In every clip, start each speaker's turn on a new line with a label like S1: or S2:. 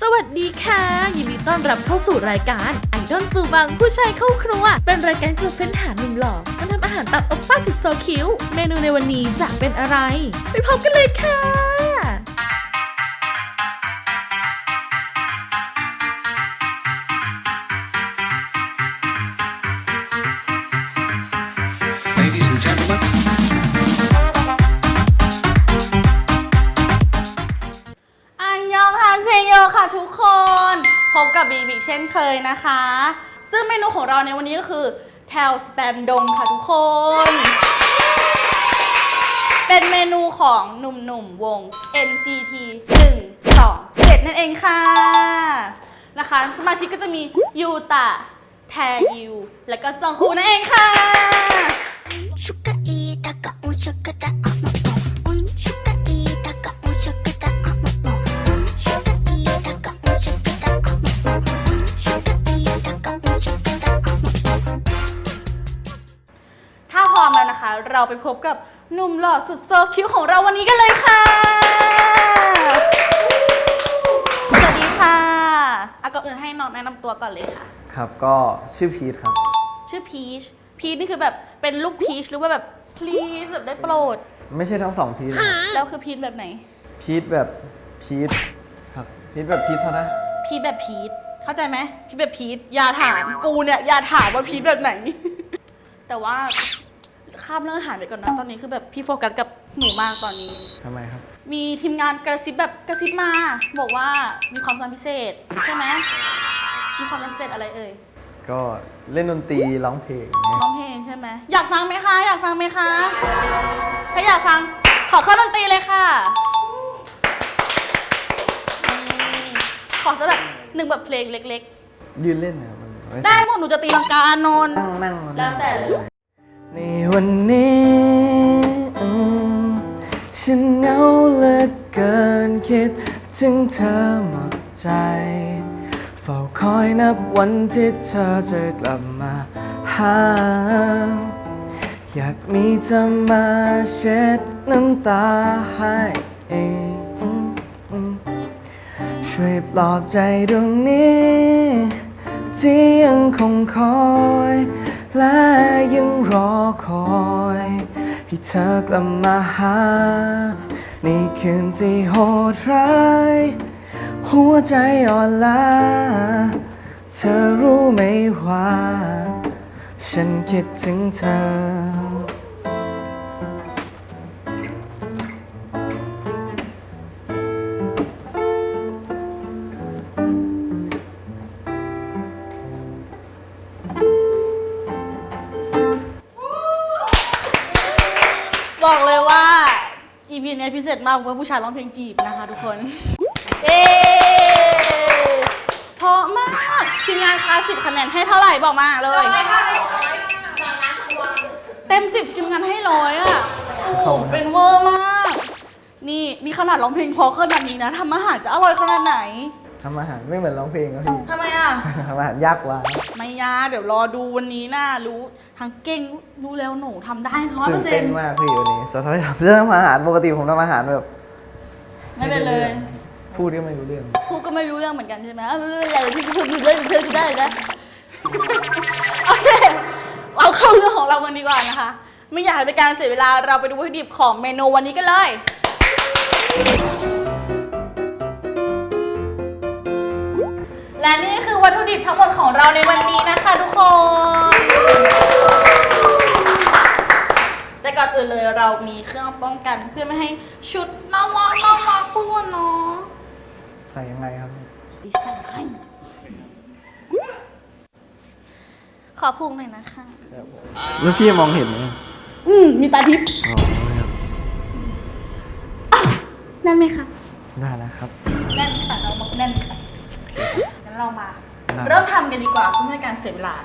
S1: สวัสดีค่ะ ยินดีต้อนรับเข้าสู่รายการไอดอลจูบังผู้ชายเข้าครัว เป็นรายการจะเฟ้นหาหนุ่มหล่อมาทำอาหารตามโอป้าสุดโซคิวเมนูในวันนี้จะเป็นอะไร ไปพบกันเลยค่ะ
S2: กับบีบีเช่นเคยนะคะ ซึ่งเมนูของเราในวันนี้ก็คือแทลสแปมดงค่ะทุกคน เป็นเมนูของหนุ่มๆวง NCT 1 2 7 นั่นเองค่ะ นะคะ สมาชิกก็จะมียูตะ แทยูและก็จองอูนั่นเองค่ะ เราไปพบกับหนุ่มหล่อสุดโซคิวของเราวันนี้กันเลยค่ะ สวัสดีค่ะเอาก่อนอื่นให้น้องแนะนำตัวก่อนเลยค่ะ
S3: ครับก็ชื่อพีทครับ
S2: ชื่อพีช พีชนี่คือแบบเป็นลูกพีชหรือว่าแบบ please แบบได้โปรด
S3: ไม่ใช่ทั้งสองพีทนะครับ
S2: แล้วคือพีชแบบไหน
S3: พีทแบบพีทครับพีทแบบพีทเท่านั้น
S2: พีชแบบพีชเข้าใจไหมพีชแบบพีชอย่าถามกูเนี่ยอย่าถามว่าพีชแบบไหน แต่ว่า ข้ามเรื่องอาหารไปก่อนนะตอนนี้คือแบบพี่โฟกัสกับหนูมากตอนนี้
S3: ทำไมครับ
S2: มีทีมงานกระซิบแบบกระซิบมา บอกว่ามีความสามารถพิเศษใช่ไหมมีความสามารถพิเศษอะไรเอ่ย
S3: ก็เล่นดนตรีร้องเพลง
S2: ร้องเพลงใช่ไหมอยากฟังไหมคะ อยากฟังไหมคะ ถ้าอยากฟังขอเข้าดนตรีเลยค่ะนี่ขอสักแบบหนึ่งแบบเพลงเล็ก
S3: ยืนเล่นนะครับมันม่
S2: ๆ ได้หมดหนูจะตีลังกาอานนท์
S3: นั่งนั่ง
S2: แล้วแต่เลย
S3: ในวันนี้ฉันเหงาเหลือเกินคิดถึงเธอหมดใจเฝ้าคอยนับวันที่เธอจะกลับมาหา อยากมีเธอมาเช็ดน้ำตาให้อืมอืมช่วยปลอบใจดวงนี้ ที่ยังคงคอย และยังรอคอยให้เธอกลับมาหา ในคืนที่โหดร้าย หัวใจอ่อนล้า เธอรู้ไหมว่า ฉันคิดถึงเธอ
S2: มากเพราะผู้ชายร้องเพลงจีบนะคะทุกคนเย้เพราะมากทีมงานคลาสสิบคะแนนให้เท่าไหร่บอกมาเลย เต็มสิบทีมงานให้ร้อยอะโอ้โหเป็นเวอร์มาก นี่นี่ขนาดร้องเพลงเพอขนาดนี้นะทำอาหารจะอร่อยขนาดไหน
S3: ทำอาหารไม่เหมือนร้องเพลงครับพี่
S2: ทำไมอะ
S3: ทำอาหารยากกว่า
S2: ไม่ยากเดี๋ยวรอดูวันนี้นะรู้ ทางเก่งรู้แล้วหนูทำได้ร้อยเปอ
S3: ตื่
S2: ร์
S3: น
S2: เซ็
S3: เต้
S2: น
S3: น
S2: ต์
S3: มากพี่วันนี้จะทำจะทำอาหารปกติผมทำอาหารแบบ
S2: ไม่เป็นเลย
S3: พูดก็ไม่รู้เรื่อง
S2: พูดก็ไม่รู้เรื่องเหมือนกันใช่ไหมเอ้าไม่เป็นไรพี่ก็พูดอยู่เรื่องเพื่อนจะได้นะโอเคเราเข้าเรื่องของเรากันดีกว่านะคะ ไม่อยากให้เป็นการเสียเวลาเราไปดูวัตถุดิบของเมนูวันนี้กันเลย และนี่คือวัตถุดิบทั้งหมดของเราในวันนี้นะคะทุ อนอื่นเลยเรามีเครื่องป้องกันเพื่อไม่ให้ชุดเราวอเราวอปูนเนาะ
S3: ใส่ยังไงครับ
S2: ดีไซน์ขอพุงหน่อยนะคะ
S3: แล้วพี่มองเห็นไหม
S2: อืมมีตาทิพย์
S3: อ๋อครับ
S2: แน่นไหมคะ
S3: ได้แล้วครับ
S2: แน่นค่ะเราบอกแน่นค่ะงั้นเรามา
S3: ได้
S2: เริ่มทำกันดีกว่าเพื่อไม่ให้การเสียเวลา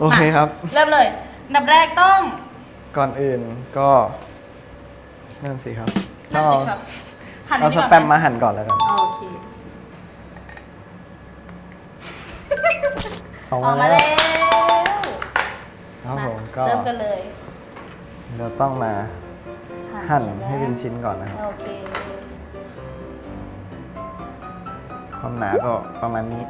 S3: โอเคครับ
S2: เริ่มเลยอันดับแรกต้อง
S3: ก่อนอื่นก็นั่นสิครับ
S2: นั่นสิครับหั่น
S3: เอา
S2: อัน
S3: ส
S2: นี้ก่อน
S3: แปม
S2: ไห
S3: มาหั่นก่อนแล้วกัน
S2: โอเค
S3: ออก
S2: ออก
S3: มา
S2: มา
S3: แล้
S2: แล้วว
S3: ครับผม
S2: มา
S3: ก็
S2: เริ่มกันเลย
S3: เราต้องมาหั่น
S2: ช่ไม
S3: ให้เป็นชิ้นก่อนนะครับ
S2: โอเค
S3: คความหนาก็ประมาณนี้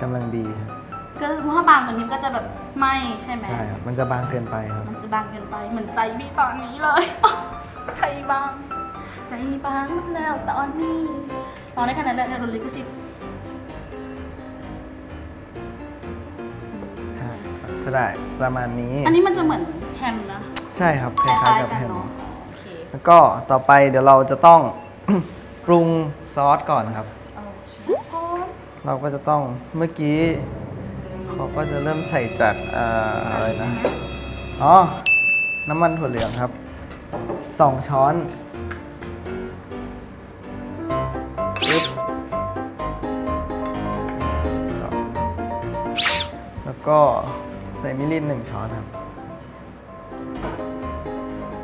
S3: กำลังดีครับ
S2: ก็สมมติถ้าบางเหมือนนิ้มก็จะแบบไหมใช่ไหม
S3: ใช่ครับ มันจะบางเกินไปครับ
S2: มันจะบางเกินไปเหมือนใจพี่ตอนนี้เลย ใจบาง ใจบางหมดแล้วตอนนี้ตอนในขนาดนั้นโดนลิขสิทธิ์
S3: จะได้ประมาณนี้
S2: อันนี้มันจะเหมือนแฮมนะ
S3: ใช่ครับค
S2: คล้า
S3: ล้าย
S2: ย
S3: ๆกับ
S2: ๆกัน
S3: แฮม
S2: เนาะโอเค
S3: แล้วก็ต่อไปเดี๋ยวเราจะต้อง ปรุงซอสก่อนครับ
S2: โอเคพร้อม
S3: เราก็จะต้องเมื่อกี้ เขาก็จะเริ่มใส่จากอ่าอะไรนะ อ๋อ น้ำมันถั่วเหลืองครับ สองช้อนปึ๊บสองแล้วก็ใส่มิรินหนึ่งช้อนครับ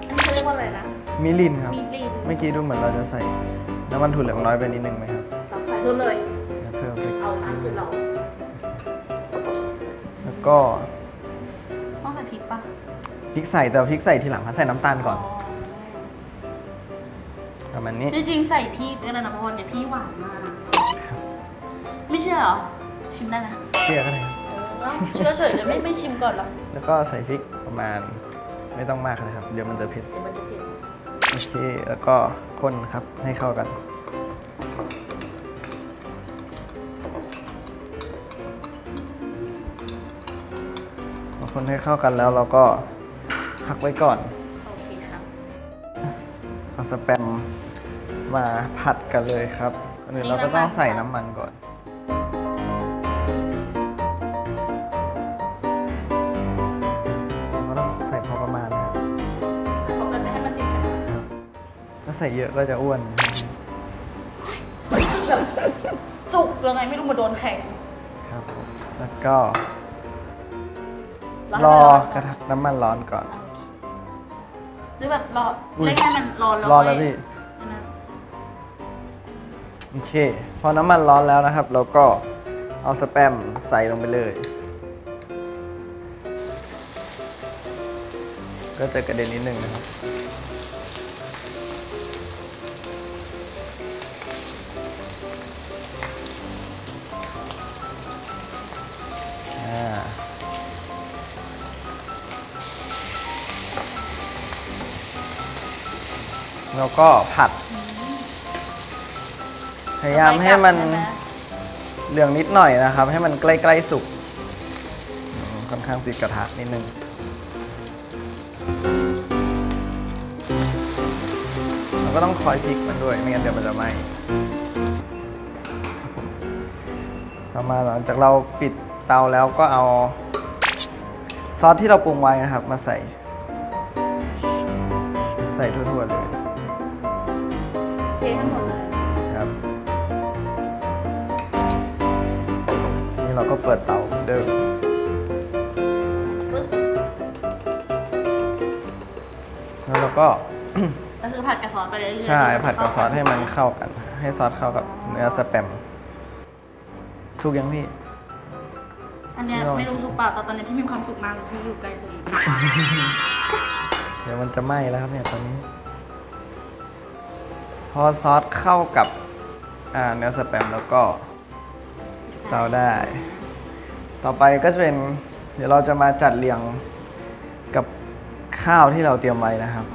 S2: อันนี้เขาเรียกว่าอะไรนะ
S3: มิรินครับ
S2: มีลิน
S3: เมื่อกี้ดูเหมือนเราจะใส่น้ำมันถั่วเหลืองน้อยไปนิดนึงไหมครับ
S2: เราใส่เพิ่มเลย
S3: ก็
S2: ต้องใส่พริกปะ
S3: พริกใส่แต่พริกใส่ทีหลังครับใส่น้ำตาลก่อนประมาณนี้
S2: จริงๆใส่พริกก็ได้นะเพราะว่าเนี่ยพี่หวานมากไม่เชื่อเหรอ ชิมได้นะ
S3: เชื่อก็ได้ครับ
S2: เออเอ้าเชื่อเฉยเลยไม่ไม่ชิมก่อนเหรอ
S3: แล้วก็ใส่พริกประมาณไม่ต้องมากนะครับ เดี๋ยวมันจะเผ็ด
S2: เดี๋ยวมันจะเผ็ด
S3: โอเค แล้วก็คนครับให้เข้ากัน คนให้เข้ากันแล้วเราก็พักไว้ก่อน
S2: โอเคครับ
S3: เอาสแปมมาผัดกันเลยครับอันนี้เราก็ต้องใส่น้ำมันก่อน เราก็ต้องใส่พอประมาณนะครับ
S2: เอากันให้มันติดกัน
S3: ถ้าใส่เยอะก็จะอ้วน
S2: จุกยังไงไม่รู้มาโดนแข็ง
S3: ครับผมแล้วก็
S2: แล้ว
S3: ร
S2: ให้
S3: อ
S2: มัน
S3: กระทะน้ำมันร้อนก่อน
S2: โอเคหรือแบบรอ
S3: อุ๊ย
S2: เร่งให้มันร้อนแล้ว
S3: ร้อนแล้ว
S2: ค่ย
S3: พี่
S2: อันนั้น
S3: โอเค พอน้ำมันร้อนแล้วนะครับ เราก็เอาสแปมใส่ลงไปเลย ก็จะกระเด็นนิดนึงนะครับ แล้วก็ผัด พยายามให้มัน
S2: ใช่ไห
S3: เหลืองนิดหน่อยนะครับ ให้มันใกล้ๆสุกอืมค่อนข้างติดกระทะนิดนึงเราก็ต้องคอยพลิกมันด้วย ไม่งั้นเดี๋ยวมันจะไหม้ต่อมาหลังจากเราปิดเตาแล้วก็เอาซอสที่เราปรุงไว้นะครับ มาใส่ ใส่ทั่วๆเลย
S2: เทให้หมดเลย
S3: ครับ นี่เราก็เปิดเตาเหมือนเดิม
S2: ปึ๊บ
S3: แล้วเราก็
S2: ก็คือผัดกับซอสไปเรื่อยๆ
S3: ใช่
S2: จน
S3: ผัดกับซอสให้มัน
S2: เข้า
S3: เข้ากัน ให้ซอสเข้ากับเนื้อสแปมถูกยังพี่
S2: อันเนี้ย
S3: ไม่ต้อง
S2: ไม่รู้สุกเปล่าแต่ตอนนี้พี่มีความสุขมากเลยพี่อยู่ใกล้ตัวเอง
S3: เดี๋ยวมันจะไหม้แล้วครับเนี่ยตอนนี้ พอซอสเข้ากับเนื้อสแปมแล้วก็เตาได้ ต่อไปก็จะเป็น เดี๋ยวเราจะมาจัดเรียงกับข้าวที่เราเตรียมไว้นะครับ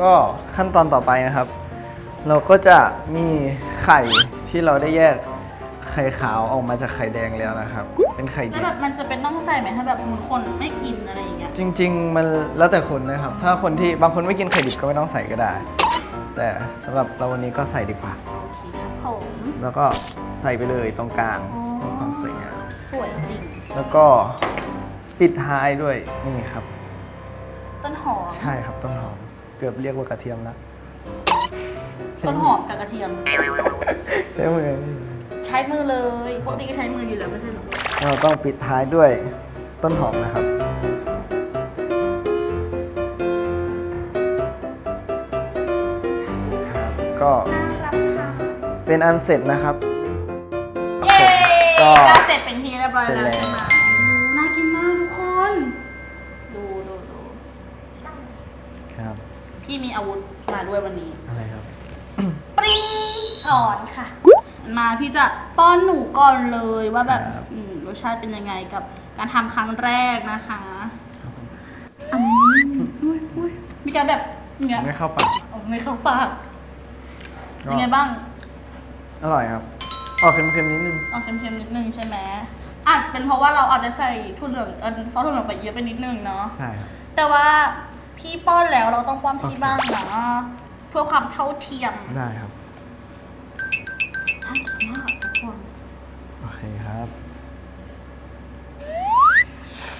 S3: ก็ขั้นตอนต่อไปนะครับ เราก็จะมีไข่ที่เราได้แยกไข่ขาวออกมาจากไข่แดงแล้วนะครับ เป็นไข่
S2: แล้ว
S3: ดิบ
S2: แบบมันจะเป็นต้องใส่ไหมถ้าแบบสมมติคนไม่กินอะไรอย่างเงี้ย
S3: จริง ๆ มันแล้วแต่คนนะครับ ถ้าคนที่บางคนไม่กินไข่ดิบก็ไม่ต้องใส่ก็ได้ แต่สำหรับเราวันนี้ก็ใส่ดีกว่า
S2: โอเคครับผม
S3: แล้วก็ใส่ไปเลยตรงกลางเพื่อความสวยงาม
S2: สวยจริง
S3: แล้วก็ปิดท้ายด้วยนี่ครับ
S2: ต้นหอม
S3: ใช่ครับต้นหอม เกือบเรียกว่ากระเทียมแล้ว
S2: ต้นหอมกับกระเทียม
S3: ใช่ไหม
S2: ใช้มือเลยปกติก็ใช้มืออยู่แล้วไม่ใช่เหรอ
S3: เราต้องปิดท้ายด้วยต้นหอมนะครับคก็เป็นอันเสร็จนะครับ
S2: เย้
S3: ก็
S2: ก็เสร็จเป็นที่เรียบร้อย
S3: เสร็จ
S2: แล้ว
S3: แล้ว
S2: ใช่ไหมดูน่ากินมากทุกคน ดูดูดู
S3: ครับ
S2: พี่มีอาวุธมาด้วยวันนี้
S3: อะไรครับ
S2: ปริ้งช้อนค่ะ มาพี่จะป้อนหนูก่อนเลยว่าแบบ
S3: ครับ
S2: อืมรสชาติเป็นยังไงกับการทำครั้งแรกนะคะอืมอุ้ยอุ้ยมีการแบบอย่างเงี้ย
S3: ไม่เข้าปาก
S2: อ๋อไม่เข้าปาก
S3: ก็
S2: ยังไงบ้าง
S3: อร่อยครับ ออกเค็มๆนิดนึง
S2: ออกเค็มๆนิดนึงใช่ไหมอาจเป็นเพราะว่าเราอาจจะใส่ถั่วเหลืองเอ่อซอสถั่วเหลืองไปเยอะไปนิดนึงเนาะ
S3: ใช่ครับ
S2: แต่ว่า พี่ป้อนแล้วเราต้องป้อนพี่บ้างนะเพื่อความเท่าเทียม
S3: ได้ครับ
S2: น่ากินมากทุกคน
S3: โอเคครับ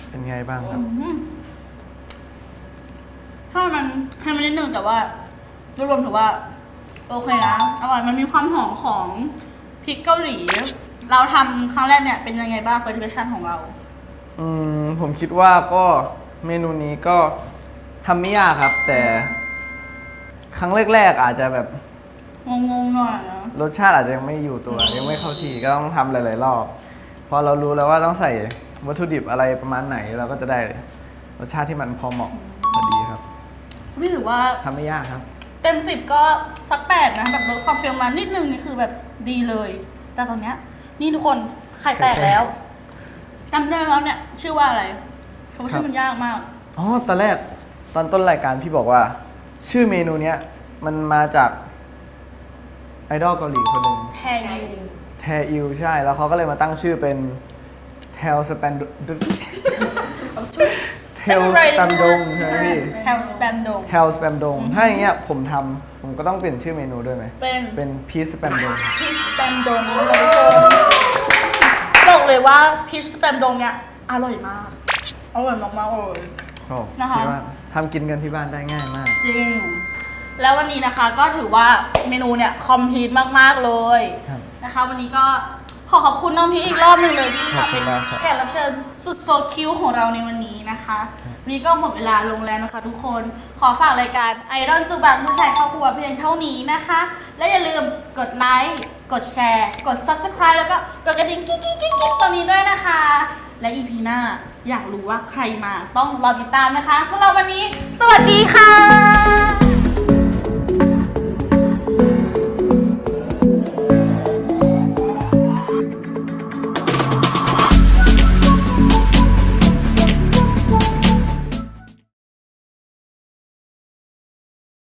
S3: เป็นไงบ้างครับ
S2: อืมใช่มันเค็มไปนิดนึงแต่ว่าโดยรวมถือว่า โอเคนะอร่อยมันมีความหอมของพริกเกาหลี เราทำครั้งแรกเนี่ยเป็นยังไงบ้างเฟอร์ติเ t ชันของเรา
S3: อืมผมคิดว่าก็เมนูนี้ก็ ทำไม่ยากครับ แต่ครั้งแรก ๆ อาจจะแบบ
S2: งงๆหน่อยนะ
S3: รสชาติอาจจะยังไม่อยู่ตัว ยังไม่เข้าที่ก็ต้องทำหลายๆรอบพอเรารู้แล้วว่าต้องใส่วัตถุดิบอะไรประมาณไหนเราก็จะได้รสชาติที่มันพอเหมาะพอดีครับ
S2: พี่ถือว่า
S3: ทำไม่ยากครับ
S2: เต็มสิบก็สักแปดนะ แบบลดความเค็มมานิดนึงนี่คือแบบดีเลย แต่ตอนเนี้ย นี่ทุกคนไข่แตกแล้วจำได้ไหมว่าเนี่ย ชื่อว่าอะไรเพราะว่าชื่อมันยากมาก
S3: อ๋อตอนแรก ตอนต้นรายการพี่บอกว่า ชื่อเมนูเนี้ยมันมาจากไอดอลเกาหลีคนหนึ่ง
S2: แทยู
S3: แทอิวใช่ แล้วเขาก็เลยมาตั้งชื่อเป็นเทลสแปนเทลสแปมดงใช่ไหมพี่
S2: แทลสแปมโดง
S3: เทลสแปมดงถ้าอย่างเงี้ยผมทำผมก็ต้องเปลี่ยนชื่อเมนูด้วยไหม
S2: เป็น
S3: เป็นพีซสแปมดง
S2: พีชสแปมโดงเลยทุกคนบอกเลยว่าพีชสแปมโดงเนี่ยอร่อยมากอร่อยมากๆเลย
S3: โอ้
S2: นะคะ
S3: คิดว่า ทำกินกันที่บ้านได้ง่ายมาก
S2: จริง แล้ววันนี้นะคะก็ถือว่าเมนูเนี่ยคอมพลีทมาก ๆ เลย
S3: ครับ
S2: นะคะ วันนี้ก็ขอขอบคุณน้องพี่อีกรอบหนึ่งเลยที่
S3: ขอบ
S2: มา
S3: คุ
S2: เป็น
S3: ณมากครับ
S2: แขกรับเชิญสุดโซคิวของเราในวันนี้นะคะวันนี้ก็หมดเวลาลงแล้วนะคะทุกคนขอฝากรายการไอรอนจูบังผู้ชายเข้าครัวเพียงเท่านี้นะคะ และอย่าลืมกดไลค์กดแชร์ กด subscribe แล้วก็กดกระดิ่งกิ๊กกิ๊กกิ๊กกิ๊กตรงนี้ด้วยนะคะ และอีพีหน้า อยากรู้ว่าใครมาต้องรอติดตามนะคะสำหรับวันนี้ สวัสดีค่ะ